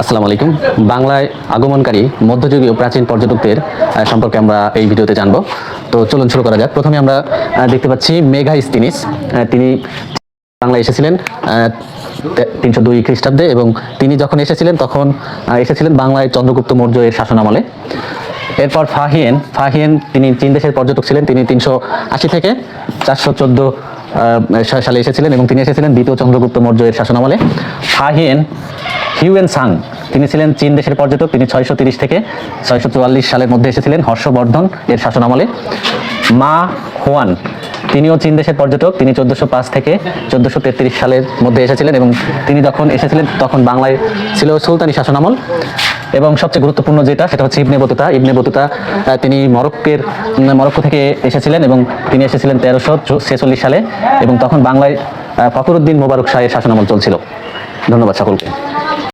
আসসালামু আলাইকুম। বাংলায় আগমনকারী মধ্যযুগীয় প্রাচীন পর্যটকদের সম্পর্কে আমরা এই ভিডিওতে জানব। তো চলুন শুরু করা যাক। প্রথমে আমরা দেখতে পাচ্ছি মেঘা স্তিনিস আহ, তিনি বাংলায় এসেছিলেন তিনশো দুই খ্রিস্টাব্দে এবং তিনি যখন এসেছিলেন তখন এসেছিলেন বাংলায় চন্দ্রগুপ্ত মৌর্য এর শাসনামলে। এরপর ফাহিয়েন ফাহিয়েন তিনি চীন দেশের পর্যটক ছিলেন। তিনি তিনশো আশি থেকে চারশো চোদ্দ সালে এসেছিলেন এবং তিনি এসেছিলেন দ্বিতীয় চন্দ্রগুপ্ত মৌর্য এর শাসনামলে ফাহিয়েন হিউয়েন সাং, তিনি ছিলেন চীন দেশের পর্যটক। তিনি ছয়শো তিরিশ থেকে ছয়শো চুয়াল্লিশ সালের মধ্যে এসেছিলেন হর্ষবর্ধন এর শাসনামলে। মা হোয়ান, তিনিও চীন দেশের পর্যটক। তিনি চোদ্দোশো পাঁচ থেকে চোদ্দোশো তেত্রিশ সালের মধ্যে এসেছিলেন এবং তিনি যখন এসেছিলেন তখন বাংলায় ছিল সুলতানি শাসনামল। এবং সবচেয়ে গুরুত্বপূর্ণ যেটা, সেটা হচ্ছে ইবনে বতুতা। ইবনে বতুতা তিনি মরক্কের মরক্কো থেকে এসেছিলেন এবং তিনি এসেছিলেন তেরোশো ছেচল্লিশ সালে এবং তখন বাংলায় ফখরুদ্দিন মোবারক শাহের শাসনামল চলছিল। ধন্যবাদ সকলকে।